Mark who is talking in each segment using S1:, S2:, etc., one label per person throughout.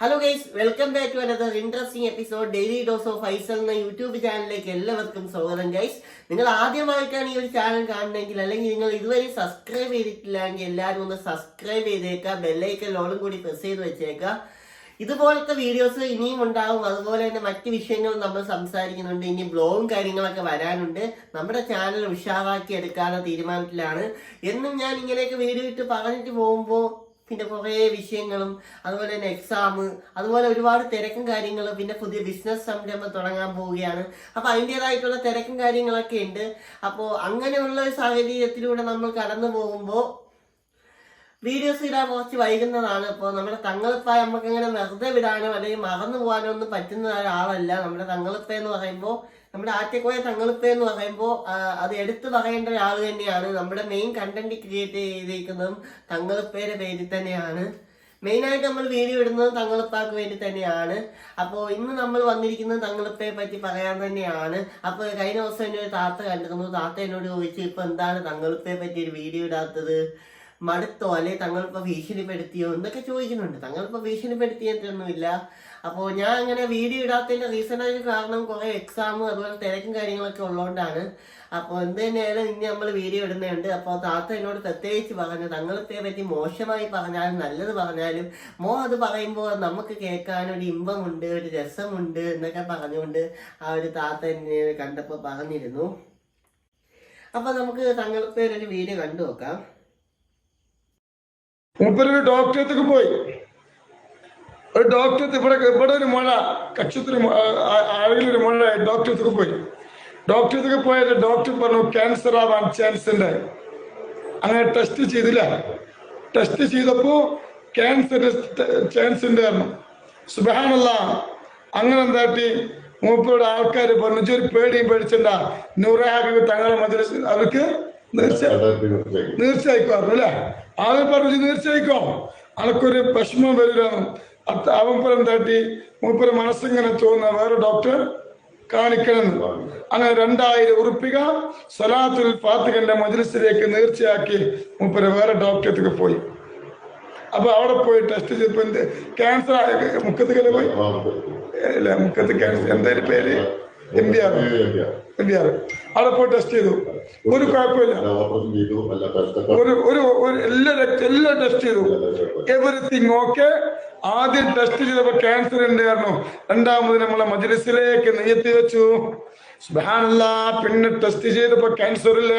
S1: Hello guys welcome back to another interesting episode daily dose of Faisal എന്ന YouTube ചാനലിലേക്ക് എല്ലാവർക്കും സ്വാഗതം guys നിങ്ങൾ ആദ്യമായിട്ടാണ് ഈ ഒരു ചാനൽ കാണുന്നതെങ്കിൽ അല്ലെങ്കിൽ നിങ്ങൾ ഇതുവരെ സബ്സ്ക്രൈബ് ചെയ്തിട്ടില്ലെങ്കിൽ എല്ലാവരും ഒന്ന് സബ്സ്ക്രൈബ് ചെയ്തേക്കുക ബെല്ലൈക്കൻ ഓളും കൂടി പ്രസ് ചെയ്ത് വെച്ചേക്കുക. ഇതുപോലത്തെ വീഡിയോസ് ഇനിയും ഉണ്ടാവും. അതുപോലെ തന്നെ മറ്റ് വിഷയങ്ങളും നമ്മൾ സംസാരിക്കുന്നുണ്ട്. ഇനി ബ്ലോഗും കാര്യങ്ങളൊക്കെ വരാനുണ്ട്. നമ്മുടെ ചാനൽ ഉഷാറാക്കി എടുക്കാനുള്ള തീരുമാനത്തിലാണ്. എന്നും ഞാൻ ഇങ്ങനെയൊക്കെ വീഡിയോ ഇട്ട് പറഞ്ഞിട്ട് പോകുമ്പോൾ പിന്നെ കുറേ വിഷയങ്ങളും അതുപോലെ തന്നെ എക്സാം അതുപോലെ ഒരുപാട് തിരക്കും കാര്യങ്ങളും പിന്നെ പുതിയ ബിസിനസ് സംരംഭം തുടങ്ങാൻ പോവുകയാണ്. അപ്പോൾ അതിന്റെതായിട്ടുള്ള തിരക്കും കാര്യങ്ങളൊക്കെ ഉണ്ട്. അപ്പോൾ അങ്ങനെയുള്ള ഒരു സാഹചര്യത്തിലൂടെ നമ്മൾ കടന്നു പോകുമ്പോൾ വീഡിയോസ് ഇടാൻ കുറച്ച് വൈകുന്നതാണ്. അപ്പോൾ നമ്മുടെ തങ്ങളിപ്പായ നമുക്ക് ഇങ്ങനെ വെറുതെ വിടാനോ അല്ലെങ്കിൽ മറന്നു പോകാനോ ഒന്നും പറ്റുന്ന ഒരാളല്ല. നമ്മുടെ തങ്ങളിപ്പ എന്ന് പറയുമ്പോൾ നമ്മുടെ ആറ്റക്കോയ തങ്ങളിപ്പ എന്ന് പറയുമ്പോൾ അത് എടുത്തു പറയേണ്ട ഒരാൾ തന്നെയാണ്. നമ്മുടെ മെയിൻ കണ്ടന്റ് ക്രിയേറ്റ് ചെയ്തിരിക്കുന്നതും തങ്ങളിപ്പയുടെ പേരിൽ തന്നെയാണ്. മെയിനായിട്ട് നമ്മൾ വീഡിയോ ഇടുന്നത് തങ്ങളിപ്പാക്ക് വേണ്ടി തന്നെയാണ്. അപ്പോൾ ഇന്ന് നമ്മൾ വന്നിരിക്കുന്നത് തങ്ങളിപ്പയെ പറ്റി പറയാൻ തന്നെയാണ്. അപ്പോൾ കഴിഞ്ഞ ദിവസം എന്നെ ഒരു താത്ത കണ്ടിരുന്നു. താത്ത എന്നോട് ചോദിച്ചു ഇപ്പോൾ എന്താണ് തങ്ങളിപ്പയെ പറ്റി ഒരു വീഡിയോ ഇടാത്തത്? മടുത്തോ? അല്ലെ തങ്ങളിപ്പോ ഭീഷണിപ്പെടുത്തിയോ? എന്നൊക്കെ ചോദിക്കുന്നുണ്ട്. തങ്ങളിപ്പോ ഭീഷണിപ്പെടുത്തിയിട്ടൊന്നുമില്ല. അപ്പോൾ ഞാൻ അങ്ങനെ വീഡിയോ ഇടാത്തതിന്റെ റീസൺ ആയിട്ട് കാരണം കുറെ എക്സാം അതുപോലെ തിരക്കും കാര്യങ്ങളൊക്കെ ഉള്ളതുകൊണ്ടാണ് അപ്പോൾ എന്ത് തന്നെയായാലും ഇനി നമ്മൾ വീഡിയോ ഇടുന്നുണ്ട് അപ്പോൾ താത്ത എന്നോട് പ്രത്യേകിച്ച് പറഞ്ഞു തങ്ങളിപ്പയെ പറ്റി മോശമായി പറഞ്ഞാലും നല്ലത് പറഞ്ഞാലും മോ അത് പറയുമ്പോൾ നമുക്ക് കേൾക്കാൻ ഒരു ഇമ്പമുണ്ട് ഒരു രസമുണ്ട് എന്നൊക്കെ പറഞ്ഞുകൊണ്ട് ആ ഒരു താത്ത എന്നെ കണ്ടപ്പോൾ പറഞ്ഞിരുന്നു. അപ്പോൾ നമുക്ക് തങ്ങളിപ്പയുടെ ഒരു വീഡിയോ കണ്ടു നോക്കാം
S2: മൂപ്പരൊരു ഡോക്ടറത്തേക്ക് പോയി. ഒരു ഡോക്ടറത്ത് ഇവിടെ ഇവിടെ ഒരു മുഴ കക്ഷത്തിന് ഒരു മുഴ ഡോക്ടറത്തേക്ക് പോയി. ഡോക്ടറത്തേക്ക് പോയത് ഡോക്ടർ പറഞ്ഞു ക്യാൻസർ ആവാൻ ചാൻസ് ഉണ്ട്. അങ്ങനെ ടെസ്റ്റ് ചെയ്തില്ല. ടെസ്റ്റ് ചെയ്തപ്പോ ക്യാൻസർ ചാൻസ് ഉണ്ട് സുബാനല്ല അങ്ങനെ എന്താട്ടി? മൂപ്പരുടെ ആൾക്കാർ പറഞ്ഞു "ഇജ്ജ് ഒരു പേടിയും പേടിച്ചണ്ട. നൂറാബി തങ്ങളെ മദ്രസ അവർക്ക് തീർച്ച പറഞ്ഞു അല്ലേ? ആദ്യം പറഞ്ഞു തീർച്ചയായിക്കോ അനക്കൊരു വിഷമം വരില്ല. അവൻപുരം തട്ടി മൂപ്പര് മനസ്സിങ്ങനെ തോന്നുന്ന വേറെ ഡോക്ടർ കാണിക്കണം അങ്ങനെ രണ്ടായിരം ഉറുപ്പിക സലാത്തുൽ ഫാത്തിഖന്റെ മജ്ലിസിലേക്ക് നേർച്ചയാക്കി മൂപ്പര് വേറെ ഡോക്ടർക്ക് പോയി. അപ്പൊ അവിടെ പോയി ടെസ്റ്റ് ചെയ്തപ്പോ എന്ത് ക്യാൻസർ ആയ മുക്കത്തുകല പോയി? മുക്കത്ത്. ക്യാൻസർ എന്തായാലും പേര്? M B R M B R അവിടെ പോയി ടെസ്റ്റ് ചെയ്തു. ഒരു കുഴപ്പമില്ല. ഒരു ഒരു എല്ലാ എല്ലാം ടെസ്റ്റ് ചെയ്തു. എവറിത്തിങ് ഓക്കെ ആദ്യം ടെസ്റ്റ് ചെയ്തപ്പോ ക്യാൻസർ ഉണ്ടായിരുന്നു രണ്ടാമത് നമ്മളെ മജ്ലിസിലേക്ക് നെയ്യത്തി വെച്ചു. പിന്നെ ടെസ്റ്റ് ചെയ്തപ്പോ ക്യാൻസർ ഇല്ല.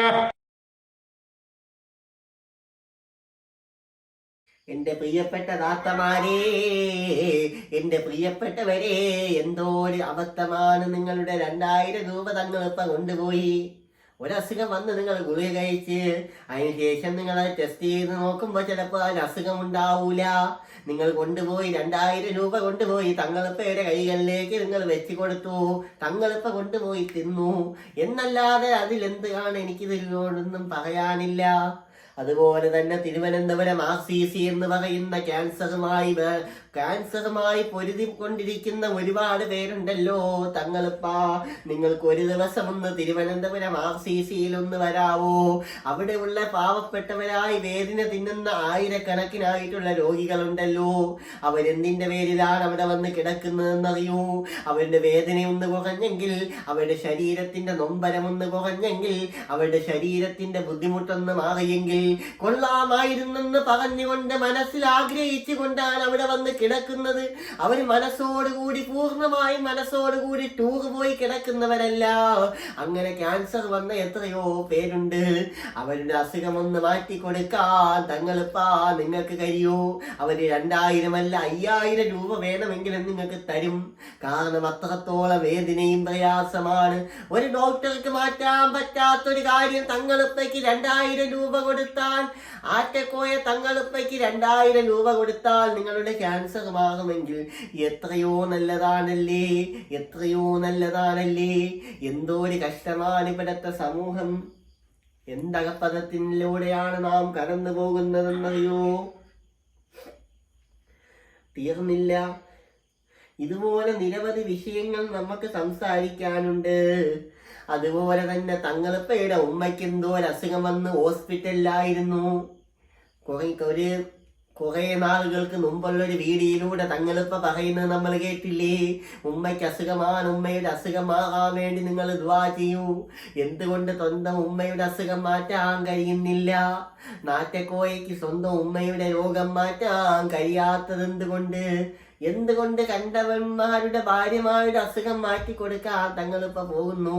S1: എന്റെ പ്രിയപ്പെട്ട താത്തമാരേ എന്റെ പ്രിയപ്പെട്ടവരെ എന്തോ ഒരു അബദ്ധമാണ് നിങ്ങളുടെ രണ്ടായിരം രൂപ തങ്ങളിപ്പ കൊണ്ടുപോയി. ഒരസുഖം വന്ന് നിങ്ങൾ ഗുളിക കഴിച്ച് അതിനുശേഷം നിങ്ങൾ ടെസ്റ്റ് ചെയ്ത് നോക്കുമ്പോൾ ചിലപ്പോൾ അതിന് അസുഖം ഉണ്ടാവൂല നിങ്ങൾ കൊണ്ടുപോയി രണ്ടായിരം രൂപ കൊണ്ടുപോയി തങ്ങളിപ്പയുടെ കൈകളിലേക്ക് നിങ്ങൾ വെച്ചു കൊടുത്തു. തങ്ങളിപ്പ കൊണ്ടുപോയി തിന്നു. എന്നല്ലാതെ അതിലെന്താണ് എനിക്കിതിനോടൊന്നും പറയാനില്ല. അതുപോലെ തന്നെ തിരുവനന്തപുരം ആർ സി സി എന്ന് പറയുന്ന ക്യാൻസറുമായി ക്യാൻസറുമായി ക്യാൻസറുമായി പൊരുതിക്കൊണ്ടിരിക്കുന്ന ഒരുപാട് പേരുണ്ടല്ലോ. തങ്ങളിപ്പാ നിങ്ങൾക്ക് ഒരു ദിവസം ഒന്ന് തിരുവനന്തപുരം ആർ സി സിയിൽ ഒന്ന് വരാവോ? അവിടെയുള്ള പാവപ്പെട്ടവരായി വേദന തിന്നുന്ന ആയിരക്കണക്കിനായിട്ടുള്ള രോഗികളുണ്ടല്ലോ. അവരെന്തിന്റെ പേരിലാണ് അവിടെ വന്ന് കിടക്കുന്നതെന്നറിയൂ? അവരുടെ വേദന ഒന്ന് കുറഞ്ഞെങ്കിൽ അവരുടെ ശരീരത്തിന്റെ നൊമ്പരം ഒന്ന് കുറഞ്ഞെങ്കിൽ അവരുടെ ശരീരത്തിന്റെ ബുദ്ധിമുട്ടൊന്ന് മാറിയെങ്കിൽ കൊള്ളാമായിരുന്നെന്ന് പറഞ്ഞുകൊണ്ട് മനസ്സിൽ ആഗ്രഹിച്ചു കൊണ്ടാണ് അവിടെ വന്ന് കിടക്കുന്നത്. അവർ മനസ്സോടുകൂടി പൂർണമായും മനസ്സോടുകൂടി ടൂർ പോയി കിടക്കുന്നവരല്ല അങ്ങനെ ക്യാൻസർ വന്ന എത്രയോ പേരുണ്ട്. അവരുടെ അസുഖം ഒന്ന് മാറ്റി കൊടുക്കാൻ തങ്ങളിപ്പാ നിങ്ങൾക്ക് കഴിയൂ? അവർ രണ്ടായിരം അല്ല അയ്യായിരം രൂപ വേണമെങ്കിലും നിങ്ങൾക്ക് തരും. കാരണം അത്രത്തോളം വേദനയും പ്രയാസമാണ്. ഒരു ഡോക്ടർക്ക് മാറ്റാൻ പറ്റാത്തൊരു കാര്യം തങ്ങളിപ്പയ്ക്ക് രണ്ടായിരം രൂപ കൊടുത്താൽ ആറ്റക്കോയ തങ്ങളുപ്പയ്ക്ക് രണ്ടായിരം രൂപ കൊടുത്താൽ നിങ്ങളുടെ ക്യാൻസർ മാറുമെങ്കിൽ എത്രയോ നല്ലതാണല്ലേ എത്രയോ നല്ലതാണല്ലേ. എന്തോ ഒരു കഷ്ടമാണ് ഇവിടുത്തെ സമൂഹം. എന്തകപ്പദത്തിലൂടെയാണ് നാം കടന്നു പോകുന്നതെന്നറിയോ? തീർന്നില്ല. ഇതുപോലെ നിരവധി വിഷയങ്ങൾ നമുക്ക് സംസാരിക്കാനുണ്ട്. അതുപോലെ തന്നെ തങ്ങളിപ്പയുടെ ഉമ്മയ്ക്ക് എന്തോ അസുഖം വന്ന് ഹോസ്പിറ്റലിലായിരുന്നു. കുറേ ഒരു കുറെ നാളുകൾക്ക് മുമ്പുള്ളൊരു വീഡിയോയിലൂടെ തങ്ങളിപ്പ പറയുന്നത് നമ്മൾ കേട്ടില്ലേ? ഉമ്മയ്ക്ക് അസുഖമാണ് ഉമ്മയുടെ അസുഖം മാറാൻ വേണ്ടി നിങ്ങൾ ദ്വാ ചെയ്യൂ. എന്തുകൊണ്ട് സ്വന്തം ഉമ്മയുടെ അസുഖം മാറ്റാൻ കഴിയുന്നില്ല? നാറ്റക്കോയയ്ക്ക് സ്വന്തം ഉമ്മയുടെ രോഗം മാറ്റാൻ കഴിയാത്തത് എന്തുകൊണ്ട് എന്തുകൊണ്ട് കണ്ടവന്മാരുടെ ഭാര്യമാരുടെ അസുഖം മാറ്റി കൊടുക്കാൻ തങ്ങളിപ്പോ പോകുന്നു?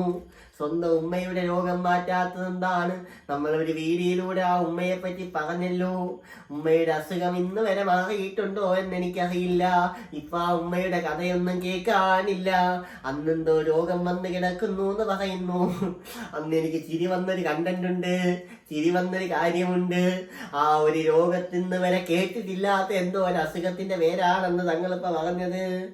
S1: സ്വന്തം ഉമ്മയുടെ രോഗം മാറ്റാത്തത് എന്താണ് നമ്മൾ ഒരു വീഡിയോയിലൂടെ ആ ഉമ്മയെ പറ്റി പറഞ്ഞല്ലോ. ഉമ്മയുടെ അസുഖം ഇന്ന് വരെ മാറിയിട്ടുണ്ടോ എന്ന് എനിക്കറിയില്ല ഇപ്പൊ ആ ഉമ്മയുടെ കഥയൊന്നും കേൾക്കാനില്ല. അന്നെന്തോ രോഗം വന്ന് കിടക്കുന്നു എന്ന് പറയുന്നു. അന്ന് എനിക്ക് ചിരി വന്നൊരു കണ്ടന്റ് ഉണ്ട്. ചിരി വന്നൊരു കാര്യമുണ്ട്. ആ ഒരു രോഗത്തിന്ന് വരെ കേട്ടിട്ടില്ലാത്ത എന്തോ ഒരു അസുഖത്തിന്റെ പേരാണെന്ന് തങ്ങളിപ്പോ പറഞ്ഞത്.